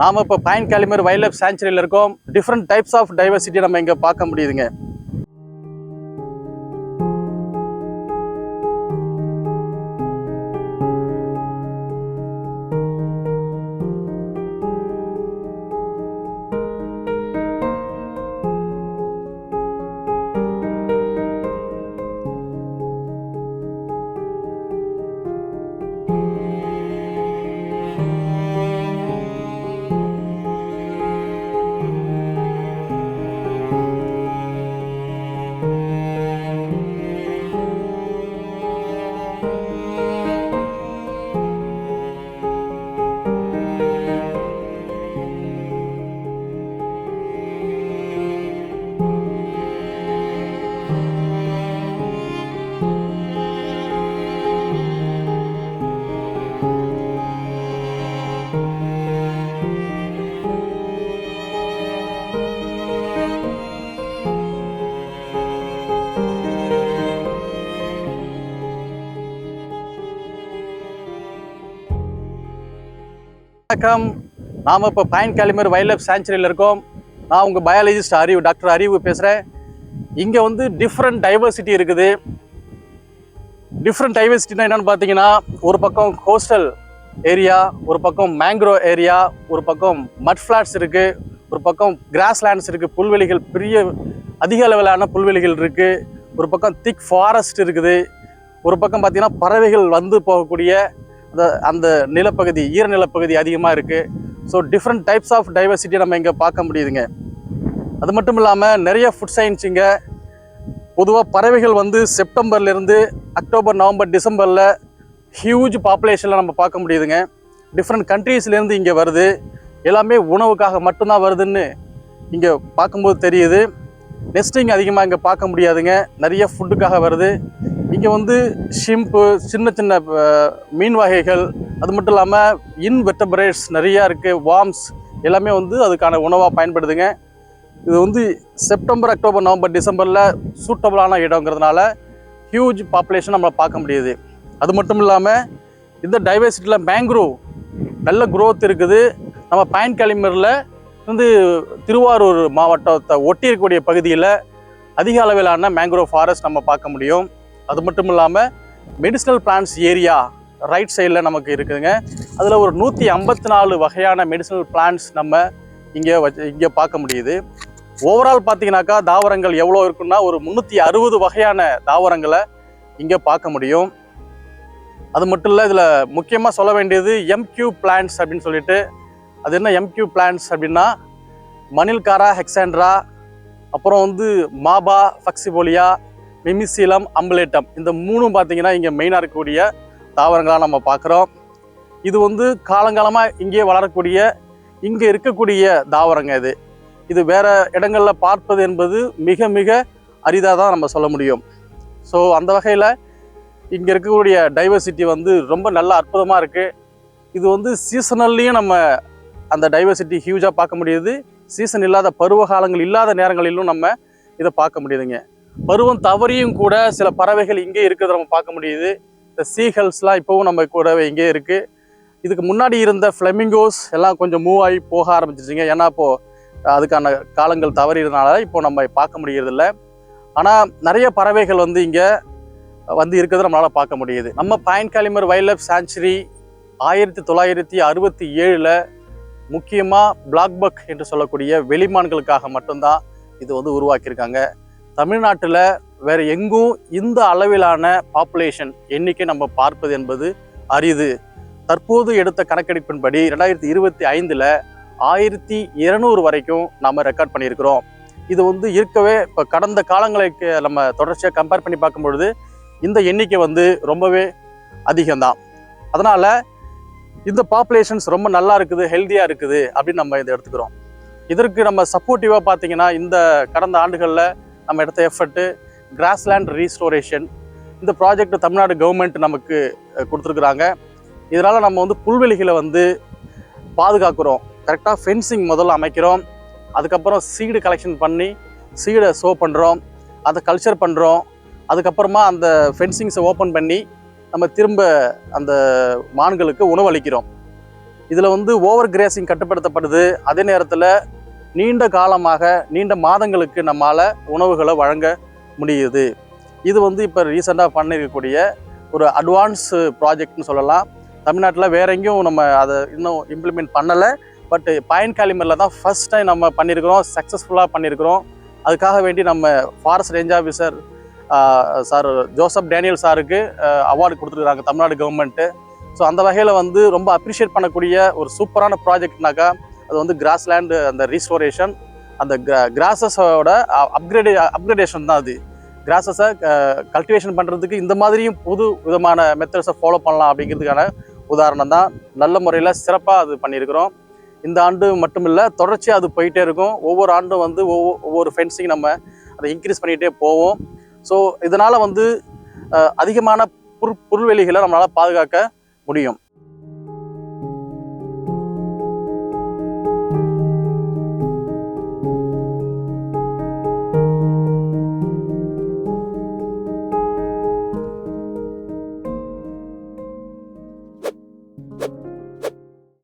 நாம இப்போ பயன் காலிமர் வைல்ட் லைஃப் சேஞ்சுரியில் இருக்கோம். டிஃப்ரெண்ட் டைப்ஸ் ஆஃப் டைவர்சிட்டி நம்ம இங்கே பார்க்க முடியுதுங்க. வணக்கம். நாம் இப்போ பைன் காலிமர் வைல்ட் லைஃப் சாங்சுரியில் இருக்கோம். நான் உங்கள் பயாலஜிஸ்ட் அறிவு டாக்டர் அறிவு பேசுகிறேன் இங்கே வந்து டிஃப்ரெண்ட் டைவர்சிட்டி இருக்குது. டிஃப்ரெண்ட் டைவர்சிட்டினா என்னென்னு பார்த்தீங்கன்னா ஒரு பக்கம் கோஸ்டல் ஏரியா ஒரு பக்கம் மேங்க்ரோ ஏரியா ஒரு பக்கம் மட் ஃப்ளாட்ஸ் இருக்குது ஒரு பக்கம் கிராஸ் லேண்ட்ஸ் இருக்குது புல்வெளிகள் பெரிய அதிக அளவிலான புல்வெளிகள் இருக்குது ஒரு பக்கம் திக் ஃபாரஸ்ட் இருக்குது. ஒரு பக்கம் பார்த்திங்கன்னா பறவைகள் வந்து போகக்கூடிய அந்த அந்த நிலப்பகுதி ஈரநிலப்பகுதி அதிகமாக இருக்குது so different types of diversity நம்ம இங்கே பார்க்க முடியுதுங்க. அது மட்டும் இல்லாமல் நிறைய ஃபுட் சயின்ஸ் இங்கே. பொதுவாக பறவைகள் வந்து செப்டம்பர்லேருந்து அக்டோபர் நவம்பர் டிசம்பரில் ஹியூஜ் பாப்புலேஷனில் நம்ம பார்க்க முடியுதுங்க. டிஃப்ரெண்ட் கண்ட்ரீஸ்லேருந்து இங்கே வருது. எல்லாமே உணவுக்காக மட்டும்தான் வருதுன்னு இங்கே பார்க்கும்போது தெரியுது. நெஸ்டிங் அதிகமாக இங்கே பார்க்க முடியாதுங்க. நிறைய ஃபுட்டுக்காக வருது. இங்கே வந்து ஷிம்பு சின்ன சின்ன மீன் வகைகள் அது மட்டும் இல்லாமல் இன்வெர்டபிரேட்ஸ் நிறையா இருக்குது வார்ம்ஸ் எல்லாமே வந்து அதுக்கான உணவாக பயன்படுதுங்க. இது வந்து செப்டம்பர் அக்டோபர் நவம்பர் டிசம்பரில் சூட்டபுளான இடங்கிறதுனால ஹியூஜ் பாப்புலேஷன் நம்மளை பார்க்க முடியுது. அது மட்டும் இல்லாமல் இந்த டைவர்சிட்டியில் மேங்க்ரோவ் நல்ல குரோத் இருக்குது. நம்ம பயன் காலிமரில் வந்து திருவாரூர் மாவட்டத்தை ஒட்டி இருக்கக்கூடிய பகுதியில் அதிக அளவிலான மேங்க்ரோவ் ஃபாரஸ்ட் நம்ம பார்க்க முடியும். அது மட்டும் இல்லாமல் மெடிசினல் பிளான்ஸ் ஏரியா ரைட் சைடில் நமக்கு இருக்குதுங்க. அதில் ஒரு நூற்றி ஐம்பத்தி நாலு வகையான மெடிசினல் பிளான்ஸ் நம்ம இங்கே வச்சு இங்கே பார்க்க முடியுது. ஓவரால் பார்த்தீங்கன்னாக்கா தாவரங்கள் எவ்வளோ இருக்குன்னா ஒரு முந்நூற்றி அறுபது வகையான தாவரங்களை இங்கே பார்க்க முடியும். அது மட்டும் இல்லை இதில் முக்கியமாக சொல்ல வேண்டியது எம்கியூ பிளான்ஸ் அப்படின்னு சொல்லிட்டு அது என்ன எம்கியூ பிளான்ஸ் அப்படின்னா மணில்காரா ஹெக்ஸாண்ட்ரா அப்புறம் வந்து மாபா ஃபக்சிபோலியா மிமிசீலம் அம்பலேட்டம். இந்த மூணும் பார்த்தீங்கன்னா இங்கே மெயினாக இருக்கக்கூடிய தாவரங்களாக நம்ம பார்க்குறோம். இது வந்து காலங்காலமாக இங்கே வளரக்கூடிய இங்கே இருக்கக்கூடிய தாவரங்க இது. இது வேறு இடங்களில் பார்ப்பது என்பது மிக மிக அரிதாக தான் நம்ம சொல்ல முடியும். ஸோ அந்த வகையில் இங்கே இருக்கக்கூடிய டைவர்சிட்டி வந்து ரொம்ப நல்ல அற்புதமாக இருக்குது இது வந்து சீசனல்லையும் நம்ம அந்த டைவர்சிட்டி ஹியூஜாக பார்க்க முடியுது. சீசன் இல்லாத பருவ காலங்கள் இல்லாத நேரங்களிலும் நம்ம இதை பார்க்க முடியுதுங்க. பருவம் தவறியும் கூட சில பறவைகள் இங்கே இருக்கிறத நம்ம பார்க்க முடியுது. இந்த சீஹல்ஸ்லாம் இப்போவும் நம்ம கூடவே இங்கே இருக்குது இதுக்கு முன்னாடி இருந்த ஃப்ளெமிங்கோஸ் எல்லாம் கொஞ்சம் மூவ் ஆகி போக ஆரம்பிச்சிருச்சிங்க. ஏன்னா இப்போது அதுக்கான காலங்கள் தவறியதுனால இப்போ நம்ம பார்க்க முடியறதில்ல. ஆனால் நிறைய பறவைகள் வந்து இங்கே வந்து இருக்கிறத நம்மளால் பார்க்க முடியுது. நம்ம Point Calimere wildlife sanctuary ஆயிரத்தி தொள்ளாயிரத்தி அறுபத்தி ஏழில் முக்கியமாக பிளாக் பக் என்று சொல்லக்கூடிய வெளிமான்களுக்காக மட்டும்தான் இது வந்து உருவாக்கியிருக்காங்க. தமிழ்நாட்டில் வேற எங்கும் இந்த அளவிலான பாப்புலேஷன் எண்ணிக்கை நம்ம பார்ப்பது என்பது அரிது. தற்போது எடுத்த கணக்கெடுப்பின்படி ரெண்டாயிரத்தி இருபத்தி ஐந்தில் ஆயிரத்தி இருநூறு வரைக்கும் நம்ம ரெக்கார்ட் பண்ணியிருக்கிறோம். இது வந்து இருக்கவே இப்போ கடந்த காலங்களுக்கு நம்ம தொடர்ச்சியாக கம்பேர் பண்ணி பார்க்கும்பொழுது இந்த எண்ணிக்கை வந்து ரொம்பவே அதிகம்தான். அதனால் இந்த பாப்புலேஷன்ஸ் ரொம்ப நல்லா இருக்குது ஹெல்த்தியாக இருக்குது அப்படின்னு நம்ம இதை எடுத்துக்கிறோம். இதற்கு நம்ம சப்போர்ட்டிவாக பார்த்தீங்கன்னா இந்த கடந்த ஆண்டுகளில் நம்ம எடுத்த எஃபர்ட்டு கிராஸ்லேண்ட் ரீஸ்டோரேஷன் இந்த ப்ராஜெக்ட் தமிழ்நாடு கவர்மெண்ட் நமக்கு கொடுத்துருக்குறாங்க. இதனால் நம்ம வந்து புல்வெளிகளை வந்து பாதுகாக்கிறோம். கரெக்டாக ஃபென்சிங் முதல்ல அமைக்கிறோம். அதுக்கப்புறம் சீடு கலெக்ஷன் பண்ணி சீடை ஷோ பண்ணுறோம் அதை கல்ச்சர் பண்ணுறோம் அதுக்கப்புறமா அந்த ஃபென்சிங்ஸை ஓப்பன் பண்ணி நம்ம திரும்ப அந்த மான்களுக்கு உணவளிக்கிறோம். இதில் வந்து ஓவர் கிரேசிங் கட்டுப்படுத்தப்படுது. அதே நேரத்தில் நீண்ட காலமாக நீண்ட மாதங்களுக்கு நம்மால் உணவுகளை வழங்க முடியுது. இது வந்து இப்போ ரீசெண்டாக பண்ணிருக்கக்கூடிய ஒரு அட்வான்ஸ் ப்ராஜெக்ட்னு சொல்லலாம். தமிழ்நாட்டில் வேற எங்கேயும் நம்ம அதை இன்னும் இம்ப்ளிமெண்ட் பண்ணலை. பட் பயன் காலிமரில் தான் ஃபர்ஸ்ட் டைம் நம்ம பண்ணியிருக்கிறோம் சக்ஸஸ்ஃபுல்லாக பண்ணியிருக்கிறோம் அதுக்காக வேண்டி நம்ம forest range officer sir Joseph Daniel சாருக்கு அவார்டு கொடுத்துருக்காங்க தமிழ்நாடு கவர்மெண்ட்டு ஸோ அந்த வகையில் வந்து ரொம்ப அப்ரிஷியேட் பண்ணக்கூடிய ஒரு சூப்பரான ப்ராஜெக்ட்னாக்கா அது வந்து கிராஸ்லேண்டு அந்த ரீஸ்டோரேஷன் அந்த கிராஸஸோட அப்கிரேடே அப்கிரேடேஷன் தான் அது. கிராசஸை கல்டிவேஷன் பண்ணுறதுக்கு இந்த மாதிரியும் புது விதமான மெத்தட்ஸை ஃபாலோ பண்ணலாம் அப்படிங்கிறதுக்கான உதாரணம் தான். நல்ல முறையில் சிறப்பாக அது பண்ணியிருக்கிறோம். இந்த ஆண்டு மட்டும் இல்லை தொடர்ச்சியாக அது போயிட்டே இருக்கும். ஒவ்வொரு ஆண்டும் வந்து ஒவ்வொரு ஒவ்வொரு ஃபென்சிங் நம்ம அதை இன்க்ரீஸ் பண்ணிகிட்டே போவோம். ஸோ இதனால் வந்து அதிகமான புல் புல்வெளிகளை நம்மளால் பாதுகாக்க முடியும்.